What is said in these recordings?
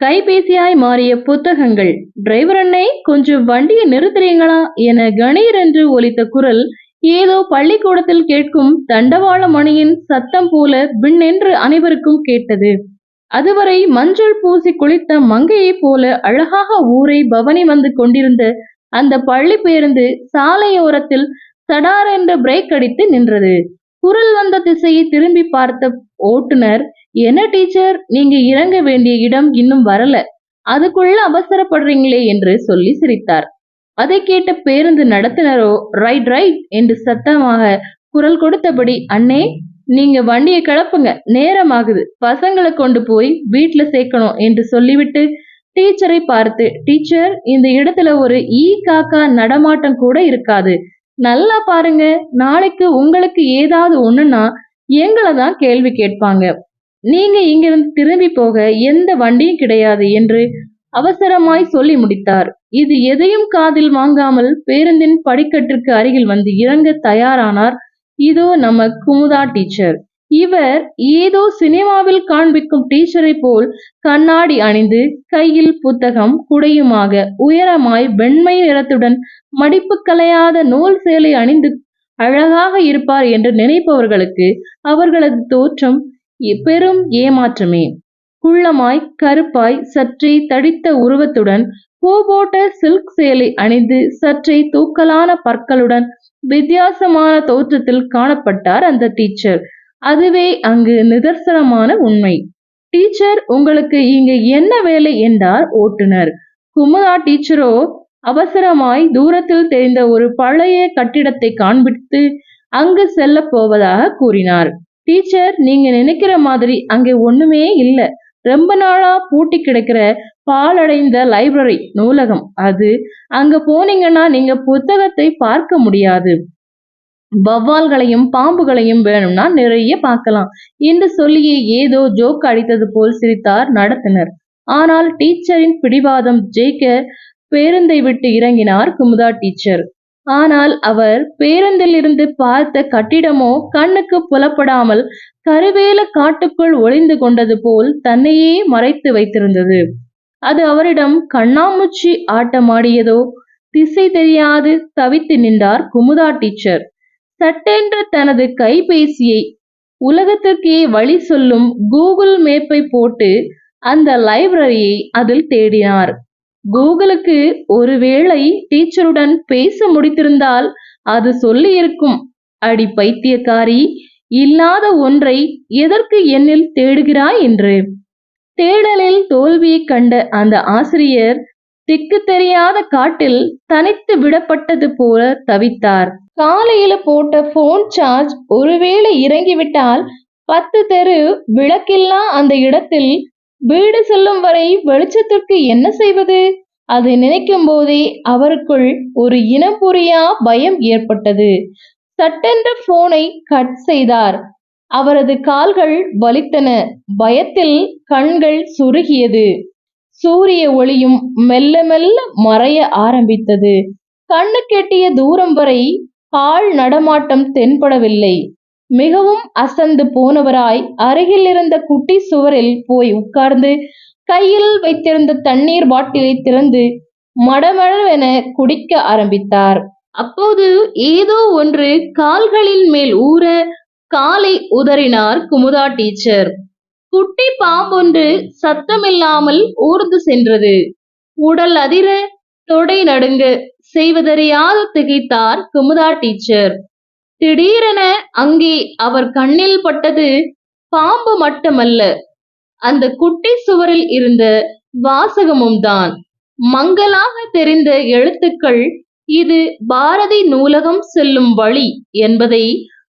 கைபேசியாய் மாறிய புத்தகங்கள் டிரைவர் அண்ணே கொஞ்சம் வண்டியை நிறுத்துறீங்களா? என கணீர் என்று ஒலித்த குரல் ஏதோ பள்ளிக்கூடத்தில் கேட்கும் தண்டவாள மணியின் சத்தம் போல பின்னென்று அனைவருக்கும் கேட்டது. அதுவரை மஞ்சள் பூசி குளித்த மங்கையைப் போல அழகாக ஊரை பவனி வந்து கொண்டிருந்த அந்த பள்ளி பேருந்து சாலையோரத்தில் சடார் என்ற பிரேக் அடித்து நின்றது. குரல் வந்த திசையை திரும்பி பார்த்த ஓட்டுநர் என்ன டீச்சர் நீங்க இறங்க வேண்டிய இடம் இன்னும் வரல. அதுக்குள்ள அவசரப்படுறீங்களே என்று சொல்லி சிரித்தார். அதை கேட்ட பேருந்து நடத்துனரோ ரைட் ரைட் என்று சத்தமாக குரல் கொடுத்தபடி அண்ணே நீங்க வண்டியை கிளப்புங்க நேரமாகுது பசங்களை கொண்டு போய் வீட்டுல சேர்க்கணும் என்று சொல்லிவிட்டு டீச்சரை பார்த்து டீச்சர் இந்த இடத்துல ஒரு ஈ காக்கா நடமாட்டம் கூட இருக்காது. நல்லா பாருங்க. நாளைக்கு உங்களுக்கு ஏதாவது ஒண்ணுன்னா எங்களை தான் கேள்வி கேட்பாங்க. நீங்க இங்கிருந்து திரும்பி போக எந்த வண்டியும் கிடையாது என்று அவசரமாய் சொல்லி முடித்தார். இது எதையும் காதில் வாங்காமல் பேருந்தின் படிக்கட்டிற்கு அருகில் வந்து இறங்க தயாரானார். இதோ நம்ம குமுதா டீச்சர். இவர் ஏதோ சினிமாவில் காண்பிக்கும் டீச்சரை போல் கண்ணாடி அணிந்து கையில் புத்தகம் குடையுமாக உயரமாய் வெண்மை நிறத்துடன் மடிப்பு கலையாத நூல் சேலை அணிந்து அழகாக இருப்பார் என்று நினைப்பவர்களுக்கு அவர்களது தோற்றம் பெரும் ஏமாற்றமே. குள்ளமாய் கருப்பாய் சற்றே தடித்த உருவத்துடன் பூ போட்ட சில்க் சேலை அணிந்து சற்றே தூக்கலான பற்களுடன் வித்தியாசமான தோற்றத்தில் காணப்பட்டார் அந்த டீச்சர். அதுவே அங்கு நிதர்சனமான உண்மை. டீச்சர் உங்களுக்கு இங்கு என்ன வேலை என்றார் ஓட்டுநர். குமுதா டீச்சரோ அவசரமாய் தூரத்தில் தெரிந்த ஒரு பழைய கட்டிடத்தை காண்பித்து அங்கு செல்ல போவதாக கூறினார். டீச்சர் நீங்க நினைக்கிற மாதிரி அங்கே ஒண்ணுமே இல்லை. ரொம்ப நாளா பூட்டி கிடக்கிற பாலடைந்த லைப்ரரி நூலகம். அது அங்க போனீங்கன்னா நீங்க புத்தகத்தை பார்க்க முடியாது. வௌவால்களையும் பாம்புகளையும் வேணும்னா நிறைய பார்க்கலாம். என்று சொல்லியே ஏதோ ஜோக் அடித்தது போல் சிரித்தார் நடத்தினர். ஆனால் டீச்சரின் பிடிவாதம் ஜெயிக்க பேருந்தை விட்டு இறங்கினார் குமுதா டீச்சர் ஆனால் அவர் பேருந்தில் இருந்து பார்த்த கட்டிடமோ கண்ணுக்கு புலப்படாமல் கருவேல காட்டுக்குள் ஒளிந்து கொண்டது போல் தன்னையே மறைத்து வைத்திருந்தது. அது அவரிடம் கண்ணாமூச்சி ஆட்டமாடியதோ திசை தெரியாது தவித்து நின்றார் குமுதா டீச்சர் சட்டென்று தனது கைபேசியை உலகத்திற்கே வழி சொல்லும் கூகுள் மேப்பை போட்டு அந்த லைப்ரரியை அதில் தேடினார். கூகுளுக்கு ஒருவேளை டீச்சருடன் பேச முடித்திருந்தால் அது சொல்லியிருக்கும். அடி பைத்தியக்காரி இல்லாத ஒன்றை எதற்கு என்னில் தேடுகிறாய் என்று. தேடலில் தோல்வியைக் கண்ட அந்த ஆசிரியர் திக்கு தெரியாத காட்டில் தனித்து விடப்பட்டது போல தவித்தார். காலையில போட்ட போன் சார்ஜ் ஒருவேளை இறங்கிவிட்டால் பத்து தெரு விளக்கில்லா அந்த இடத்தில் வீடு செல்லும் வரை வெளிச்சத்திற்கு என்ன செய்வது? அதை நினைக்கும் போதே அவருக்குள் ஒரு இனம் புரியா பயம் ஏற்பட்டது. சட்டென்ற போனை கட் செய்தார். அவரது கால்கள் வலித்தன. பயத்தில் கண்கள் சுருகியது. சூரிய ஒளியும் மெல்ல மெல்ல மறைய ஆரம்பித்தது. கண்ணு கெட்டிய தூரம் வரை ஆள் நடமாட்டம் தென்படவில்லை. மிகவும் அசந்து போனவராய் அருகில் இருந்த குட்டி சுவரில் போய் உட்கார்ந்து கையில் வைத்திருந்த தண்ணீர் பாட்டிலை திறந்து மடமடவென குடிக்க ஆரம்பித்தார். அப்போது ஏதோ ஒன்று கால்களின் மேல் ஊற காலை உதறினார் குமுதா டீச்சர். குட்டி பாம்பொன்று சத்தமில்லாமல் ஊர்ந்து சென்றது. உடல் அதிர தொடை நடுங்க செய்வதறியாது திகைத்தார் குமுதா டீச்சர். திடீரென அங்கே அவர் கண்ணில் பட்டது பாம்பு மட்டுமல்ல அந்த குட்டி சுவரில் இருந்த வாசகமும் தான் தெரிந்த எழுத்துக்கள் இது பாரதி நூலகம் செல்லும் வழி என்பதை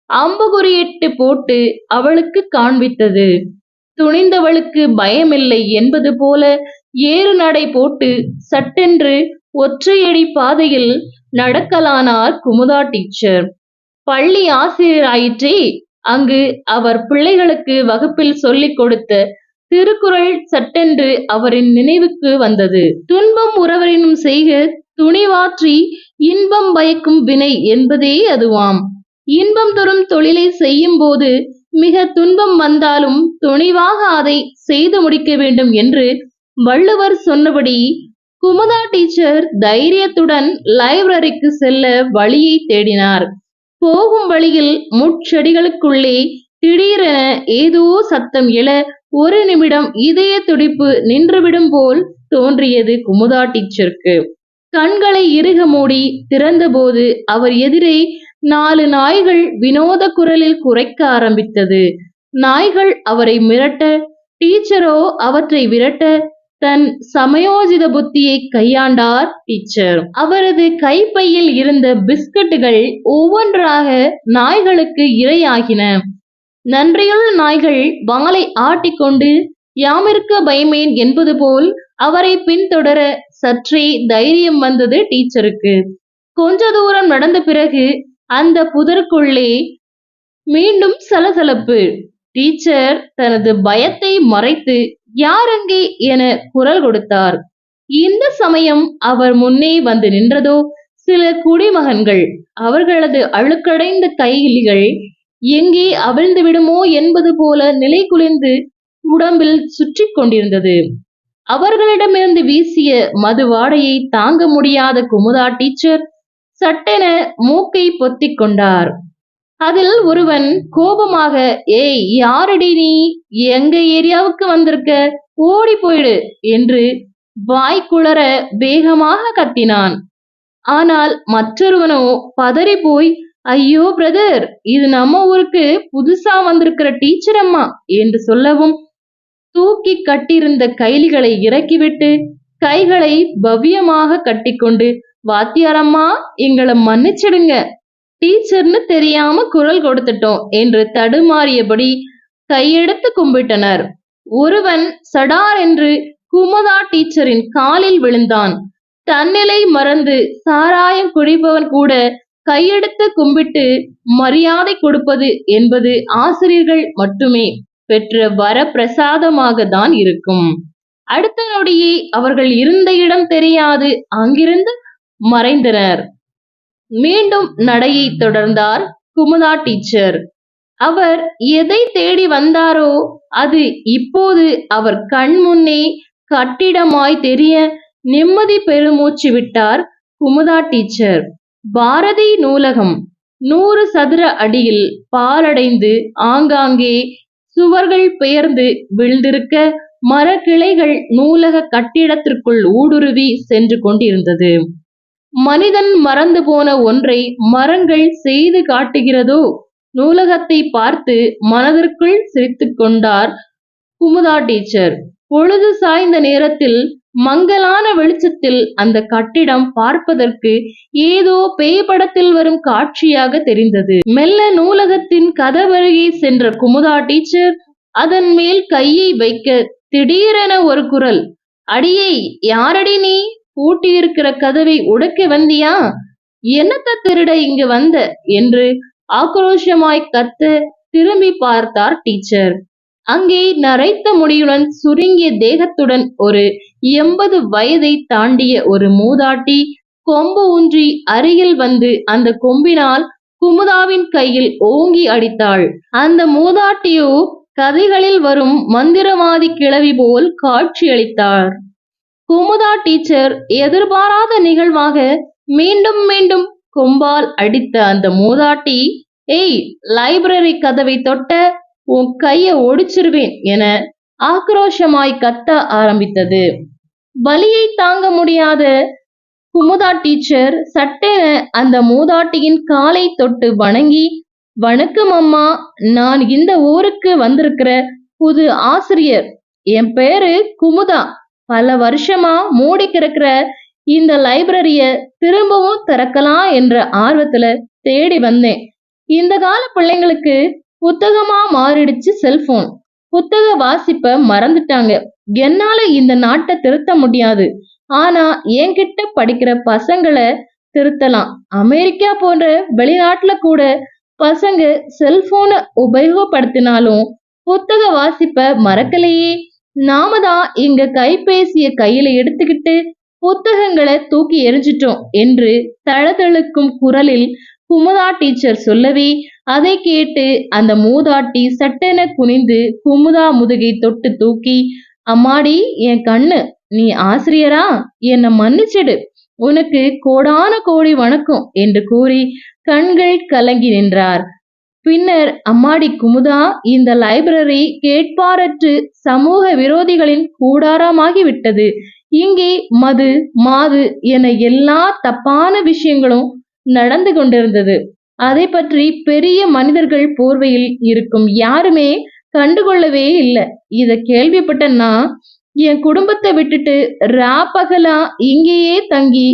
அம்புகுறியிட்டு போட்டு அவளுக்கு காண்பித்தது. துணிந்தவளுக்கு பயமில்லை என்பது போல ஏறு நடை போட்டு சட்டென்று ஒற்றையடி பாதையில் நடக்கலானார் குமுதா டீச்சர். பள்ளி ஆசிரியராயிற்றே அங்கு அவர் பிள்ளைகளுக்கு வகுப்பில் சொல்லிக் கொடுத்த திருக்குறள் சட்டென்று அவரின் நினைவுக்கு வந்தது. துன்பம் உறவரினும் செய்க துணிவாற்றி இன்பம் பயக்கும் வினை என்பதே அதுவாம். இன்பம் தரும் தொழிலை செய்யும் போது மிக துன்பம் வந்தாலும் துணிவாக அதை செய்து முடிக்க வேண்டும் என்று வள்ளுவர் சொன்னபடி குமுதா டீச்சர் தைரியத்துடன் லைப்ரரிக்கு செல்ல வழியை தேடினார். போகும் வழியில் முட்செடிகளுக்குள்ளே திடீரென ஏதோ சத்தம் எழ ஒரு நிமிடம் இதய துடிப்பு நின்றுவிடும் போல் தோன்றியது குமுதா டீச்சருக்கு. கண்களை இறுக மூடி திறந்தபோது அவர் எதிரே நாலு நாய்கள் வினோத குரலில் குறைக்க ஆரம்பித்தது. நாய்கள் அவரை மிரட்ட டீச்சரோ அவற்றை விரட்ட தன் சமயோஜித புத்தியை கையாண்டார் டீச்சர். அவரது கைப்பையில் இருந்த பிஸ்கட்டுகள் ஒவ்வொன்றாக நாய்களுக்கு இரையாகின. நன்றியுள்ள நாய்கள் வாளை ஆட்டிக்கொண்டு யாமிருக்க பயமேன் என்பது போல் அவரை பின்தொடர சற்றே தைரியம் வந்தது டீச்சருக்கு. கொஞ்ச தூரம் நடந்த பிறகு அந்த புதருக்குள்ளே மீண்டும் சலசலப்பு. டீச்சர் தனது பயத்தை மறைத்து யாரங்கே என குரல் கொடுத்தார். இந்த சமயம் அவர் முன்னே வந்து நின்றதோ சில குடிமகன்கள் அவர்களது அழுக்கடைந்த கைகளிகள் எங்கே அவிழ்ந்து விடுமோ? என்பது போல நிலை குலைந்து உடம்பில் சுற்றி கொண்டிருந்தது. அவர்களிடமிருந்து வீசிய மது வாடையை தாங்க முடியாத குமுதா டீச்சர் சட்டென மூக்கை பொத்திக் கொண்டார். அதில் ஒருவன் கோபமாக ஏய் யாரடி நீ? எங்க ஏரியாவுக்கு வந்திருக்க? ஓடி போயிடு என்று வாய் குளற வேகமாக கத்தினான். ஆனால் மற்றொருவனோ பதறி போய் ஐயோ பிரதர் இது நம்ம ஊருக்கு புதுசா வந்திருக்கிற டீச்சர் அம்மா என்று சொல்லவும் தூக்கி கட்டியிருந்த கைலிகளை இறக்கிவிட்டு கைகளை பவ்யமாக கட்டிக்கொண்டு வாத்தியாரம்மா எங்களை மன்னிச்சிடுங்க. டீச்சர்னு தெரியாம குரல் கொடுத்துட்டோம் என்று தடுமாறியபடி கையெடுத்து கும்பிட்டனர். ஒருவன் சடார் என்று குமுதா டீச்சரின் காலில் விழுந்தான். தன்னிலை மறந்து சாராயம் குடிப்பவன் கூட கையெடுத்து கும்பிட்டு மரியாதை கொடுப்பது என்பது ஆசிரியர்கள் மட்டுமே பெற்ற வரப்பிரசாதமாக தான் இருக்கும். அடுத்த நொடியே அவர்கள் இருந்த இடம் தெரியாது. அங்கிருந்து மறைந்தனர். மீண்டும் நடையை தொடர்ந்தார் குமுதா டீச்சர் அவர் எதை தேடி வந்தாரோ அது இப்போது அவர் கண் முன்னே கட்டிடமாய் தெரிய நிம்மதி பெருமூச்சு விட்டார் குமுதா டீச்சர் பாரதி நூலகம் நூறு சதுர அடியில் பாலடைந்து ஆங்காங்கே சுவர்கள் பெயர்ந்து விழுந்திருக்க மரக்கிளைகள் நூலக கட்டிடத்திற்குள் ஊடுருவி சென்று கொண்டிருந்தது. மனிதன் மறந்து போன ஒன்றை மரங்கள் செய்து காட்டுகிறதோ? நூலகத்தை பார்த்து மனதிற்குள் சிரித்துக் கொண்டார் குமுதா டீச்சர். பொழுது சாய்ந்த நேரத்தில் மங்கலான வெளிச்சத்தில் அந்த கட்டிடம் பார்ப்பதற்கு ஏதோ பேய் படத்தில் வரும் காட்சியாக தெரிந்தது. மெல்ல நூலகத்தின் கதவருகே சென்ற குமுதா டீச்சர் அதன் மேல் கையை வைக்க திடீரென ஒரு குரல் அடியை யாரடி நீ? பூட்டியிருக்கிற கதவை உடைக்க வந்தியா? என்னத்த திருட இங்கு வந்த? என்று ஆக்ரோஷமாய் கத்த திரும்பி பார்த்தார் டீச்சர். அங்கே நரைத்த முடியுடன் சுருங்கிய தேகத்துடன் ஒரு எண்பது வயதை தாண்டிய ஒரு மூதாட்டி கொம்பு ஊன்றி அருகில் வந்து அந்த கொம்பினால் குமுதாவின் கையில் ஓங்கி அடித்தாள். அந்த மூதாட்டியோ கதைகளில் வரும் மந்திரவாதி கிளவி போல் காட்சியளித்தார். குமுதா டீச்சர் எதிர்பாராத நிகழ்வாக மீண்டும் மீண்டும் கொம்பால் அடித்த அந்த மூதாட்டி ஏய் லைப்ரரி கதவை தொட்ட உன் கைய ஒடிச்சிருவேன் என ஆக்ரோஷமாய் கத்த ஆரம்பித்தது. வலியை தாங்க முடியாத குமுதா டீச்சர் சட்டென அந்த மூதாட்டியின் காலை தொட்டு வணங்கி வணக்கம் அம்மா நான் இந்த ஊருக்கு வந்திருக்கிற புது ஆசிரியர். என் பேரு குமுதா. பல வருஷமா மூடி கிடக்கிற இந்த லைப்ரரிய திரும்பவும் திறக்கலாம் என்ற ஆர்வத்துல தேடி வந்தேன். இந்த கால பிள்ளைங்களுக்கு புத்தகமா மாறிடுச்சு செல்போன். புத்தக வாசிப்ப மறந்துட்டாங்க. என்னால இந்த நாட்டை திருத்த முடியாது. ஆனா என்கிட்ட படிக்கிற பசங்களை திருத்தலாம். அமெரிக்கா போன்ற வெளிநாட்டுல கூட பசங்க செல்போனை உபயோகப்படுத்தினாலும் புத்தக வாசிப்ப மறக்கலையே. நாம தான் இங்க கைபேசிய கையில எடுத்துக்கிட்டு புத்தகங்களை தூக்கி எரிஞ்சிட்டோம் என்று தளதழுக்கும் குரலில் குமுதா டீச்சர் சொல்லவே அதை கேட்டு அந்த மூதாட்டி சட்டென குனிந்து குமுதா முதுகை தொட்டு தூக்கி அம்மாடி என் கண்ணு நீ ஆசிரியரா? என்னை மன்னிச்சிடு. உனக்கு கோடான கோடி வணக்கம் என்று கூறி கண்கள் கலங்கி நின்றார். பின்னர் அம்மாடி குமுதா இந்த லைப்ரரி கேட்பாரற்று சமூக விரோதிகளின் கூடாரமாகி விட்டது. இங்கே மது மாது என எல்லா தப்பான விஷயங்களும் நடந்து கொண்டிருந்தது. அதை பற்றி பெரிய மனிதர்கள் போர்வையில் இருக்கும் யாருமே கண்டுகொள்ளவே இல்லை. இத கேள்விப்பட்டேன்னா நான் என் குடும்பத்தை விட்டுட்டு ராப்பகலா இங்கேயே தங்கி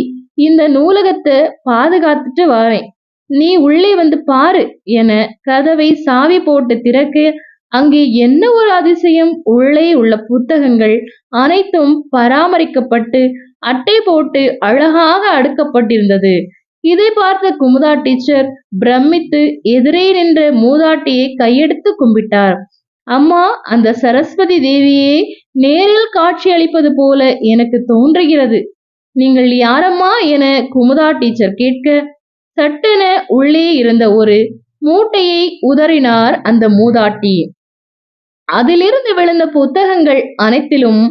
இந்த நூலகத்தை பாதுகாத்துட்டு வரேன். நீ உள்ளே வந்து பாரு என கதவை சாவி போட்டு திறக்க அங்கே என்ன ஒரு அதிசயம்? உள்ளே உள்ள புத்தகங்கள் அனைத்தும் பராமரிக்கப்பட்டு அட்டை போட்டு அழகாக அடுக்கப்பட்டிருந்தது. இதை பார்த்த குமுதா டீச்சர் பிரமித்து எதிரே நின்ற மூதாட்டியை கையெடுத்து கும்பிட்டார். அம்மா அந்த சரஸ்வதி தேவியே நேரில் காட்சி அளிப்பது போல எனக்கு தோன்றுகிறது. நீங்கள் யாரம்மா? என குமுதா டீச்சர் கேட்க சட்டென உள்ளே இருந்த ஒரு மூட்டையை உதறினார் அந்த மூதாட்டி. அதிலிருந்து விழுந்த புத்தகங்கள் அனைத்திலும்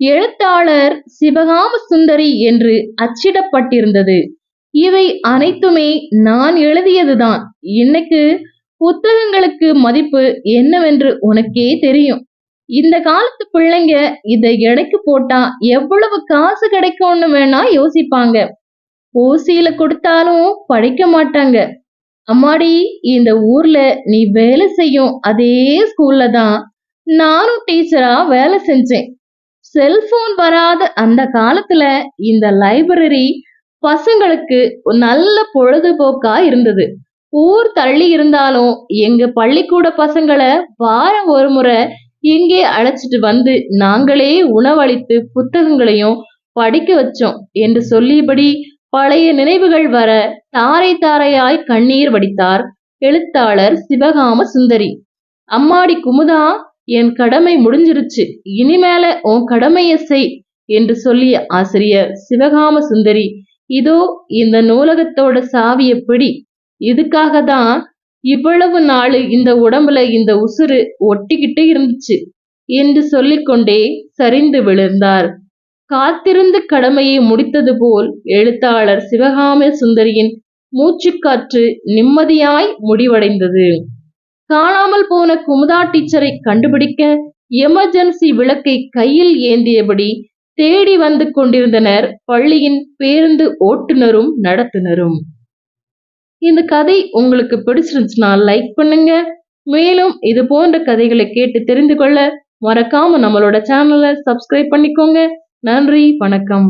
எழுத்தாளர் சிவகாம சுந்தரி என்று அச்சிடப்பட்டிருந்தது. இவை அனைத்துமே நான் எழுதியதுதான். இன்னைக்கு புத்தகங்களுக்கு மதிப்பு என்னவென்று உனக்கே தெரியும். இந்த காலத்து பிள்ளைங்க இதை எடைக்கு போட்டா எவ்வளவு காசு கிடைக்கும்னு வேணா யோசிப்பாங்க. ஓசியில கொடுத்தாலும் படிக்க மாட்டாங்க. அம்மாடி இந்த ஊர்ல நீ வேலை செய்யும் அதே ஸ்கூல்ல தான் நானும் டீச்சரா வேலை செஞ்சேன். செல்போன் வராத அந்த காலத்துல இந்த லைப்ரரி பசங்களுக்கு நல்ல பொழுதுபோக்கா இருந்தது. ஊர் தள்ளி இருந்தாலும் எங்க பள்ளிக்கூட பசங்களை வாரம் ஒரு முறை இங்கே அழைச்சிட்டு வந்து நாங்களே உணவளித்து புத்தகங்களையும் படிக்க வச்சோம் என்று சொல்லியபடி பழைய நினைவுகள் வர தாரை தாரையாய் கண்ணீர் வடித்தார் எழுத்தாளர் சிவகாம சுந்தரி. அம்மாடி குமுதா என் கடமை முடிஞ்சிருச்சு. இனிமேல உன் கடமையை செய் என்று சொல்லிய ஆசிரியர் சிவகாம சுந்தரி. இதோ இந்த நூலகத்தோட சாவிய பிடி. இதுக்காக தான் இவ்வளவு நாள் இந்த உடம்புல இந்த உசுறு ஒட்டிக்கிட்டு இருந்துச்சு என்று சொல்லிக்கொண்டே சரிந்து விழுந்தார். காத்திருந்து கடமையை முடித்தது போல் எழுத்தாளர் சிவகாம சுந்தரியின் மூச்சுக்காற்று நிம்மதியாய் முடிவடைந்தது. காணாமல் போன குமுதா டீச்சரை கண்டுபிடிக்க எமர்ஜென்சி விளக்கை கையில் ஏந்தியபடி தேடி வந்து கொண்டிருந்தனர் பள்ளியின் பேருந்து ஓட்டுநரும் நடத்துனரும். இந்த கதை உங்களுக்கு பிடிச்சிருந்துச்சுன்னா லைக் பண்ணுங்க. மேலும் இது போன்ற கதைகளை கேட்டு தெரிந்து கொள்ள மறக்காம நம்மளோட சேனலை சப்ஸ்கிரைப் பண்ணிக்கோங்க. நன்றி வணக்கம்.